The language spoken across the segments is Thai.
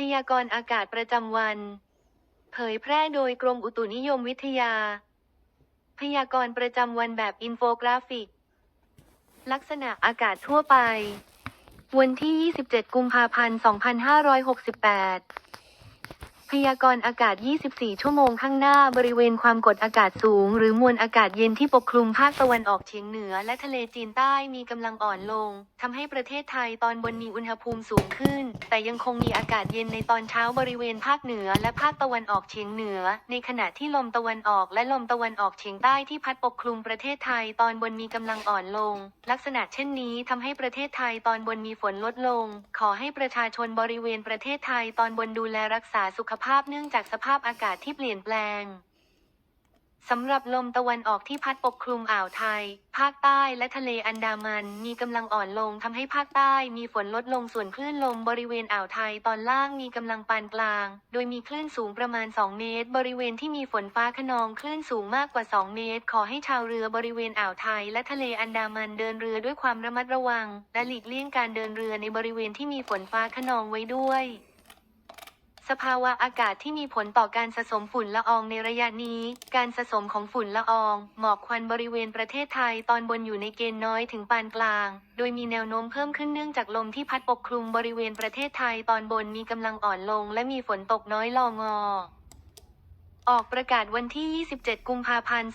พยากรณ์อากาศประจำวัน เผยแพร่โดยกรมอุตุนิยมวิทยา พยากรณ์ประจำวันแบบอินโฟกราฟิก ลักษณะอากาศทั่วไป วันที่ 27 กุมภาพันธ์ 2568 พยากรณ์อากาศ 24 ชั่วโมงข้างหน้า บริเวณความกดอากาศสูง หรือมวลอากาศเย็นที่ปกคลุมภาคตะวันออกเฉียงเหนือ และทะเลจีนใต้มีกำลังอ่อนลง ทำให้ประเทศไทยตอนบนมีอุณหภูมิสูงขึ้น แต่ยังคงมีอากาศเย็นในตอนเช้าบริเวณภาคเหนือ และภาคตะวันออกเฉียงเหนือ ในขณะที่ลมตะวันออกและลมตะวันออกเฉียงใต้ที่พัดปกคลุมประเทศไทยตอนบนมีกำลังอ่อนลง ลักษณะเช่นนี้ทำให้ประเทศไทยตอนบนมีฝนลดลง ขอให้ประชาชนบริเวณประเทศไทยตอนบนดูแลรักษาสุขภาพเนื่องจากสภาพอากาศที่เปลี่ยนแปลงสำหรับลมตะวันออกที่พัดปกคลุมอ่าวไทย ภาคใต้และทะเลอันดามันมีกำลังอ่อนลงทำให้ภาคใต้มีฝนลดลงส่วนคลื่นลมบริเวณอ่าวไทยตอนล่างมีกำลังปานกลาง โดยมีคลื่นสูงประมาณ 2 เมตร บริเวณที่มีฝนฟ้าขนองคลื่นสูงมากกว่า 2 เมตร ขอให้ชาวเรือบริเวณอ่าวไทย และทะเลอันดามันเดินเรือด้วยความระมัดระวัง และหลีกเลี่ยงการเดินเรือในบริเวณที่มีฝนฟ้าขนองไว้ด้วย สภาวะอากาศที่มีผลต่อการสะสมฝุ่นละอองในระยะนี้ การสะสมของฝุ่นละออง หมอกควันบริเวณประเทศไทยตอนบนอยู่ในเกณฑ์น้อยถึงปานกลาง โดยมีแนวโน้มเพิ่มขึ้นเนื่องจากลมที่พัดปกคลุมบริเวณประเทศไทยตอนบนมีกำลังอ่อนลง และมีฝนตกน้อยลองอออกประกาศวันที่ 27 กุมภาพันธ์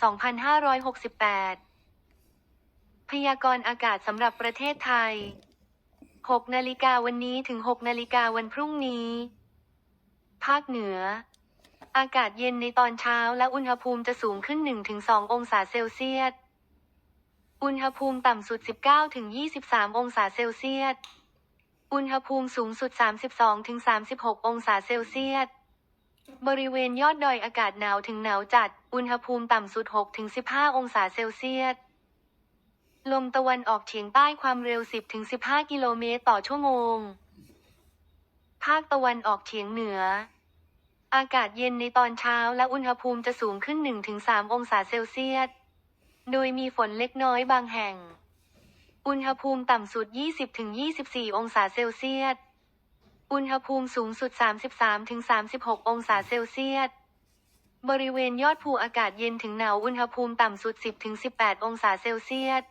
2568 พยากรณ์อากาศสำหรับประเทศไทย 6 นาฬิกาวันนี้ถึง 6 นาฬิกาวันพรุ่งนี้ ภาคเหนือ อากาศเย็นในตอนเช้าและอุณหภูมิจะสูงขึ้น 1-2 องศาเซลเซียส อุณหภูมิต่ำสุด 19-23 องศาเซลเซียส อุณหภูมิสูงสุด 32-36 องศาเซลเซียส บริเวณยอดดอยอากาศหนาวถึงหนาวจัด อุณหภูมิต่ำสุด 6-15 องศาเซลเซียสลมตะวันออกเฉียงใต้ความเร็ว 10-15 กิโลเมตรต่อชั่วโมง ภาคตะวันออกเฉียงเหนือ อากาศเย็นในตอนเช้าและอุณหภูมิจะสูงขึ้น 1-3 องศาเซลเซียส โดยมีฝนเล็กน้อยบางแห่ง อุณหภูมิต่ำสุด 20-24 องศาเซลเซียส อุณหภูมิสูงสุด 33-36 องศาเซลเซียส บริเวณยอดภูอากาศเย็นถึงหนาวอุณหภูมิต่ำสุด 10-18 องศาเซลเซียส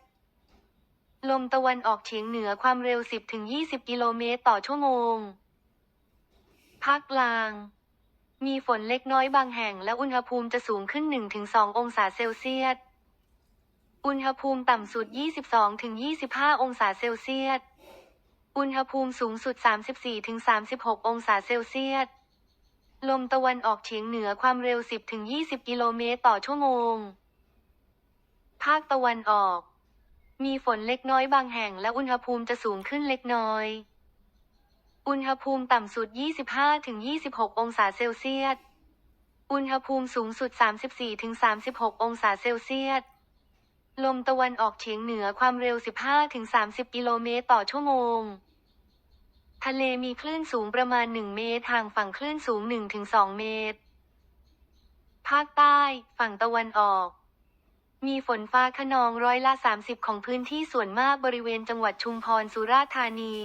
ลมตะวันออกเฉียงเหนือความเร็ว 10-20 กิโลเมตรต่อชั่วโมง ภาคกลาง มีฝนเล็กน้อยบางแห่งและอุณหภูมิจะสูงขึ้น 1-2 องศาเซลเซียส อุณหภูมิต่ำสุด 22-25 องศาเซลเซียส อุณหภูมิสูงสุด 34-36 องศาเซลเซียส ลมตะวันออกเฉียงเหนือความเร็ว 10-20 กิโลเมตรต่อชั่วโมง ภาคตะวันออก มีฝนเล็กน้อยบางแห่งและอุณหภูมิจะสูงขึ้นเล็กน้อย อุณหภูมิต่ำสุด 25-26 องศาเซลเซียส อุณหภูมิสูงสุด 34-36 องศาเซลเซียส ลมตะวันออกเฉียงเหนือความเร็ว 15-30 กิโลเมตรต่อชั่วโมง ทะเลมีคลื่นสูงประมาณ 1 เมตร ทางฝั่งคลื่นสูง 1-2 เมตร ภาคใต้ ฝั่งตะวันออก มีฝนฟ้าขนองร้อยละ 30 ของพื้นที่ส่วนมากบริเวณจังหวัดชุมพร สุราษฎร์ธานี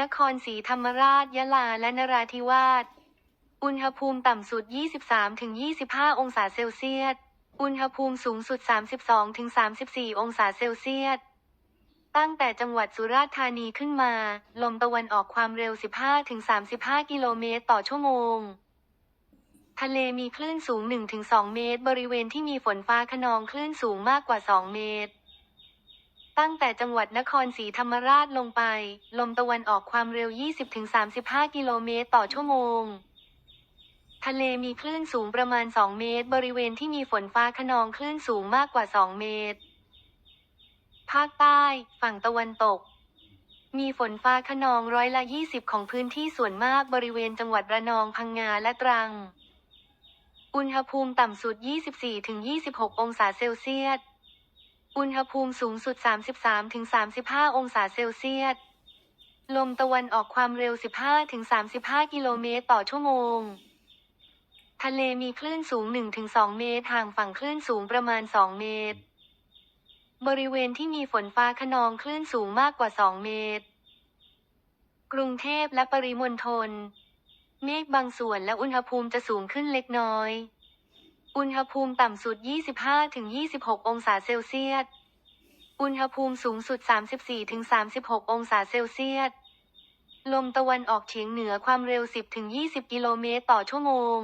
นครศรีธรรมราช ยะลา และนราธิวาส อุณหภูมิต่ำสุด 23-25 องศาเซลเซียส อุณหภูมิสูงสุด 32-34 องศาเซลเซียส ตั้งแต่จังหวัดสุราษฎร์ธานีขึ้นมา ลมตะวันออกความเร็ว 15-35 กิโลเมตรต่อชั่วโมง ทะเลมีคลื่นสูง 1-2 เมตร บริเวณที่มีฝนฟ้าขนองคลื่นสูงมากกว่า 2 เมตร ตั้งแต่จังหวัดนครศรีธรรมราชลงไป ลมตะวันออกความเร็ว 20-35 กิโลเมตรต่อชั่วโมง ทะเลมีคลื่นสูงประมาณ 2 เมตร บริเวณที่มีฝนฟ้าขนองคลื่นสูงมากกว่า 2 เมตร ภาคใต้ ฝั่งตะวันตก มีฝนฟ้าขนองร้อยละ 20 ของพื้นที่ส่วนมากบริเวณจังหวัดระนองพังงาและตรัง อุณหภูมิต่ำสุด 24-26 องศาเซลเซียส อุณหภูมิสูงสุด 33-35 องศาเซลเซียส ลมตะวันออกความเร็ว 15-35 กิโลเมตรต่อชั่วโมง ทะเลมีคลื่นสูง 1-2 เมตร ห่างฝั่งคลื่นสูงประมาณ 2 เมตร บริเวณที่มีฝนฟ้าขนองคลื่นสูงมากกว่า 2 เมตร กรุงเทพและปริมณฑล เมฆบางส่วนและอุณหภูมิจะสูงขึ้นเล็กน้อย อุณหภูมิต่ำสุด 25-26 องศาเซลเซียส อุณหภูมิสูงสุด 34-36 องศาเซลเซียส ลมตะวันออกเฉียงเหนือความเร็ว 10-20 กิโลเมตรต่อชั่วโมง